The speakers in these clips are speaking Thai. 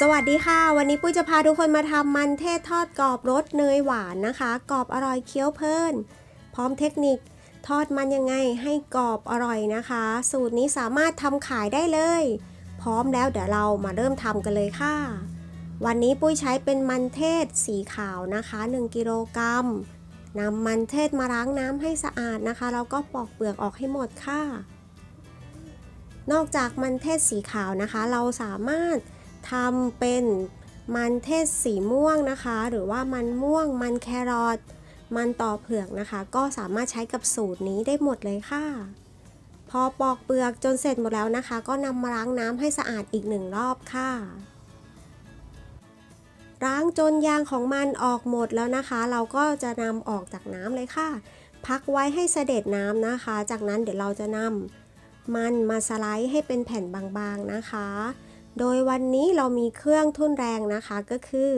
สวัสดีค่ะ วันนี้ปุ้ยจะพาทุกคนมาทำมันเทศทอดกรอบรสเนยหวานนะคะ กรอบอร่อยเคี้ยวเพลิน พร้อมเทคนิคทอดมันยังไงให้กรอบอร่อยนะคะ สูตรนี้สามารถทำขายได้เลย พร้อมแล้วเดี๋ยวเรามาเริ่มทำกันเลยค่ะ วันนี้ปุ้ยใช้เป็นมันเทศสีขาวนะคะ 1 กิโลกรัมนำมันเทศมาล้างน้ำให้สะอาดนะคะแล้วก็ปอกเปลือกออกให้หมดค่ะ นอกจากมันเทศสีขาวนะคะ เราสามารถ ทำเป็นมันเทศสีม่วงนะคะ หรือว่ามันม่วง มันแครอทมันต่อเผือกนะคะ ก็สามารถใช้กับสูตรนี้ได้หมดเลยค่ะ พอปอกเปลือกจนเสร็จหมดแล้วนะคะ ก็นำมาล้างน้ำให้สะอาดอีกหนึ่งรอบค่ะล้างจนยางของมันออกหมดแล้วนะคะ เราก็จะนำออกจากน้ำเลยค่ะ พักไว้ให้เสด็จน้ำนะคะ จากนั้นเดี๋ยวเราจะนำมันมาสไลด์ให้เป็นแผ่นบางๆนะคะ โดยวันนี้เรามีเครื่องทุ่นแรงนะคะก็คือ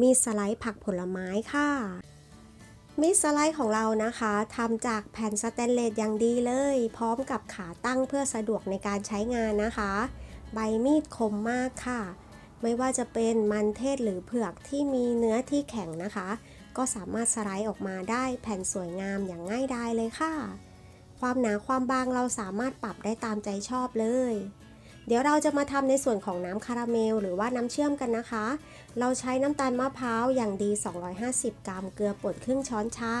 มีสไลด์ผักผลไม้ค่ะ มีสไลด์ของเรานะคะทำจากแผ่นสแตนเลสอย่างดีเลย พร้อมกับขาตั้งเพื่อสะดวกในการใช้งานนะคะ ใบมีดคมมากค่ะ ไม่ว่าจะเป็นมันเทศหรือเผือกที่มีเนื้อที่แข็งนะคะ ก็สามารถสไลด์ออกมาได้แผ่นสวยงามอย่างง่ายดายเลยค่ะ ความหนาความบางเราสามารถปรับได้ตามใจชอบเลย เดี๋ยวเราจะมาทำในส่วนของน้ำคาราเมล หรือว่าน้ำเชื่อมกันนะคะ เราใช้น้ำตาลมะพร้าวอย่างดี 250 กรัม เกลือป่นครึ่งช้อนชา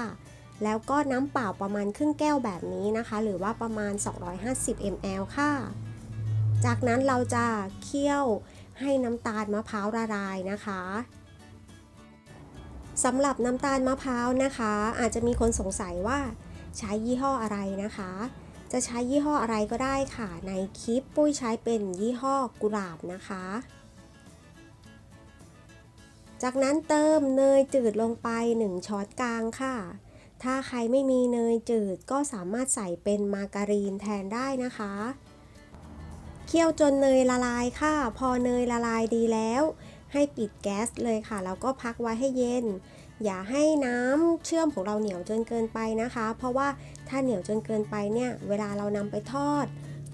แล้วก็น้ำเปล่าประมาณครึ่งแก้วแบบนี้นะคะ หรือว่าประมาณ 250 ml ค่ะ จากนั้นเราจะเคี่ยวให้น้ำตาลมะพร้าวละลายนะคะสำหรับน้ำตาลมะพร้าวนะคะ อาจจะมีคนสงสัยว่าใช้ยี่ห้ออะไรนะคะ จะใช้ยี่ห้ออะไรก็ได้ค่ะ ในคลิปปุ้ยใช้เป็นยี่ห้อกุหลาบนะคะ จากนั้นเติมเนยจืดลงไป 1 ช้อนกลางค่ะ ถ้าใครไม่มีเนยจืดก็สามารถใส่เป็นมาการีนแทนได้นะคะ เคี่ยวจนเนยละลายค่ะ พอเนยละลายดีแล้ว ให้ปิดแก๊สเลยค่ะ แล้วก็พักไว้ให้เย็น อย่าให้น้ำเชื่อมของเราเหนียวจนเกินไปนะคะ เพราะว่าถ้าเหนียวจนเกินไปเนี่ยเวลาเรานำไปทอด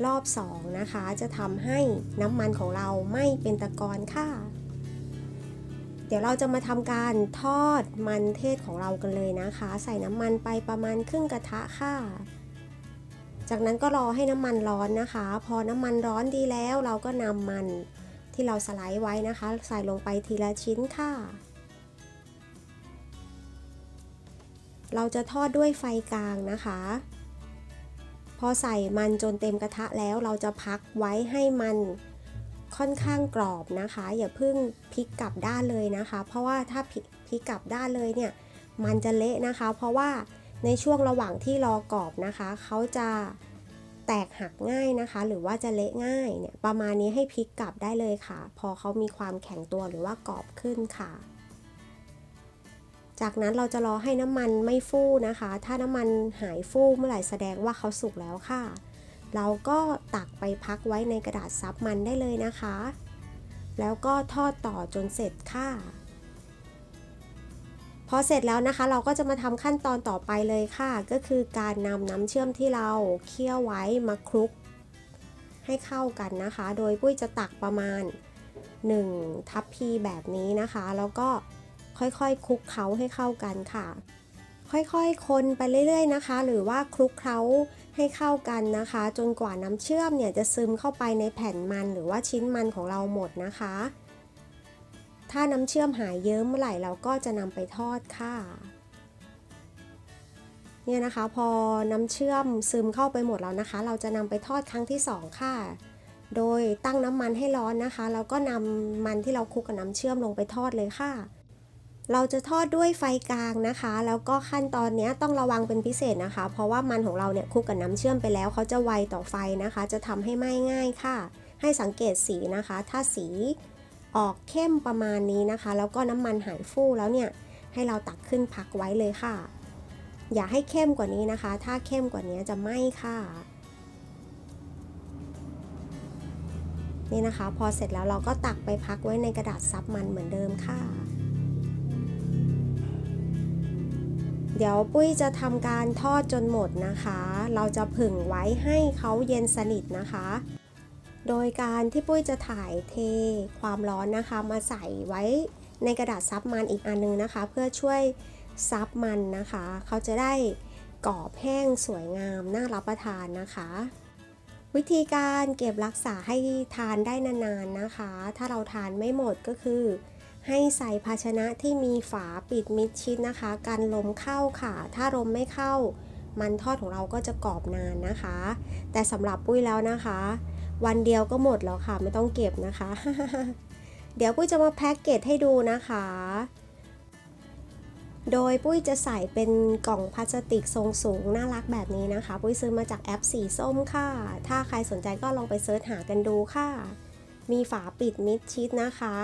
รอบ2นะคะ จะทำให้น้ำมันของเราไม่เป็นตะกอนค่ะ เดี๋ยวเราจะมาทำการทอดมันเทศของเรากันเลยนะคะ ใส่น้ำมันไปประมาณครึ่งกระทะค่ะ จากนั้นก็รอให้น้ำมันร้อนนะคะ พอน้ำมันร้อนดีแล้วเราก็นำมันที่เราสไลด์ไว้นะคะ ใส่ลงไปทีละชิ้นค่ะ เราจะทอดด้วยไฟกลางนะคะ พอใส่มันจนเต็มกระทะแล้วเราจะพักไว้ให้มันค่อนข้างกรอบนะคะ อย่าเพิ่งพลิกกลับด้านเลยนะคะ เพราะว่าถ้าพลิกพลิกกลับด้านเลยเนี่ยมันจะเละนะคะ เพราะว่าในช่วงระหว่างที่รอกรอบนะคะ เขาจะแตกหักง่ายนะคะ หรือว่าจะเละง่ายเนี่ยประมาณนี้ให้พลิกกลับได้เลยค่ะ พอเขามีความแข็งตัวหรือว่ากรอบขึ้นค่ะ จากนั้นเราจะรอให้น้ำมันไม่ฟูนะคะ ถ้าน้ำมันหายฟูเมื่อไหร่แสดงว่าเขาสุกแล้วค่ะ เราก็ตักไปพักไว้ในกระดาษซับมันได้เลยนะคะ แล้วก็ทอดต่อจนเสร็จค่ะ พอเสร็จแล้วนะคะ เราก็จะมาทำขั้นตอนต่อไปเลยค่ะ ก็คือการนำน้ำเชื่อมที่เราเคี่ยวไว้มาคลุก ให้เข้ากันนะคะ โดยปุ้ยจะตักประมาณ1ทัพพีแบบนี้นะคะ แล้วก็ ค่อยๆคลุกเคล้าให้เข้ากันค่ะ ค่อยๆ คนไปเรื่อยๆนะคะ หรือว่าคลุกเคล้าให้เข้ากันนะคะ จนกว่าน้ำเชื่อมเนี่ยจะซึมเข้าไปในแผ่นมันหรือว่าชิ้นมันของเราหมดนะคะ ถ้าน้ำเชื่อมหายเยิ้มเมื่อไหร่เราก็จะนำไปทอดค่ะเนี่ยนะคะพอน้ำเชื่อมซึมเข้าไปหมดแล้วนะคะ เราจะนำไปทอดครั้งที่สองค่ะ โดยตั้งน้ำมันให้ร้อนนะคะ แล้วก็นำมันที่เราคลุกกับน้ำเชื่อมลงไปทอดเลยค่ะ เราจะทอดด้วยไฟกลางนะคะ แล้วก็ขั้นตอนนี้ต้องระวังเป็นพิเศษนะคะ เพราะว่ามันของเราเนี่ยคลุกกับน้ำเชื่อมไปแล้วเขาจะไวต่อไฟนะคะ จะทำให้ไหม้ง่ายค่ะ ให้สังเกตสีนะคะ ถ้าสีออกเข้มประมาณนี้นะคะ แล้วก็น้ำมันหายฟู่แล้วเนี่ยให้เราตักขึ้นพักไว้เลยค่ะ อย่าให้เข้มกว่านี้นะคะ ถ้าเข้มกว่านี้จะไหม้ค่ะนี่นะคะ พอเสร็จแล้วเราก็ตักไปพักไว้ในกระดาษซับมันเหมือนเดิมค่ะ เดี๋ยวปุ้ยจะทำการทอดจนหมดนะคะ เราจะผึ่งไว้ให้เขาเย็นสนิทนะคะ โดยการที่ปุ้ยจะถ่ายเทความร้อนนะคะ มาใส่ไว้ในกระดาษซับมันอีกอันนึงนะคะ เพื่อช่วยซับมันนะคะ เขาจะได้กรอบแห้งสวยงามน่ารับประทานนะคะ วิธีการเก็บรักษาให้ทานได้นานๆนะคะ ถ้าเราทานไม่หมดก็คือ ให้ใส่ภาชนะที่มีฝาปิดมิดชิดนะคะ กันลมเข้าค่ะ ถ้าลมไม่เข้า มันทอดของเราก็จะกรอบนานนะคะ แต่สำหรับปุ้ยแล้วนะคะ วันเดียวก็หมดแล้วค่ะ ไม่ต้องเก็บนะคะ เดี๋ยวปุ้ยจะมาแพ็กเกจให้ดูนะคะ โดยปุ้ยจะใส่เป็นกล่องพลาสติกทรงสูงน่ารักแบบนี้นะคะ ปุ้ยซื้อมาจากแอปสีส้มค่ะ ถ้าใครสนใจก็ลองไปเสิร์ชหากันดูค่ะ มีฝาปิดมิดชิดนะคะ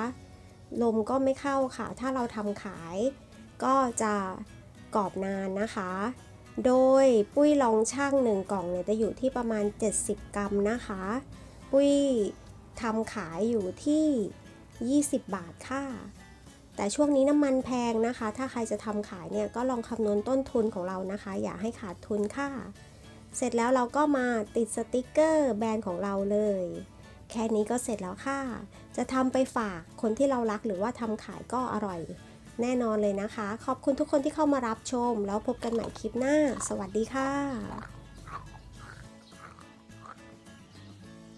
ลมก็ไม่เข้าค่ะ ถ้าเราทำขายก็จะกรอบนานนะคะ โดยปุ้ยลองช่างหนึ่งกล่องเนี่ยจะอยู่ที่ประมาณ 70 กรัมนะคะ ปุ้ยทำขายอยู่ที่ 20 บาทค่ะ แต่ช่วงนี้น้ำมันแพงนะคะ ถ้าใครจะทำขายเนี่ยก็ลองคำนวณต้นทุนของเรานะคะ อย่าให้ขาดทุนค่ะ เสร็จแล้วเราก็มาติดสติกเกอร์แบรนด์ของเราเลย แค่นี้ก็เสร็จแล้วค่ะ จะทำไปฝากคนที่เรารักหรือว่าทำขายก็อร่อย แน่นอนเลยนะคะ ขอบคุณทุกคนที่เข้ามารับชม แล้วพบกันใหม่คลิปหน้า สวัสดีค่ะ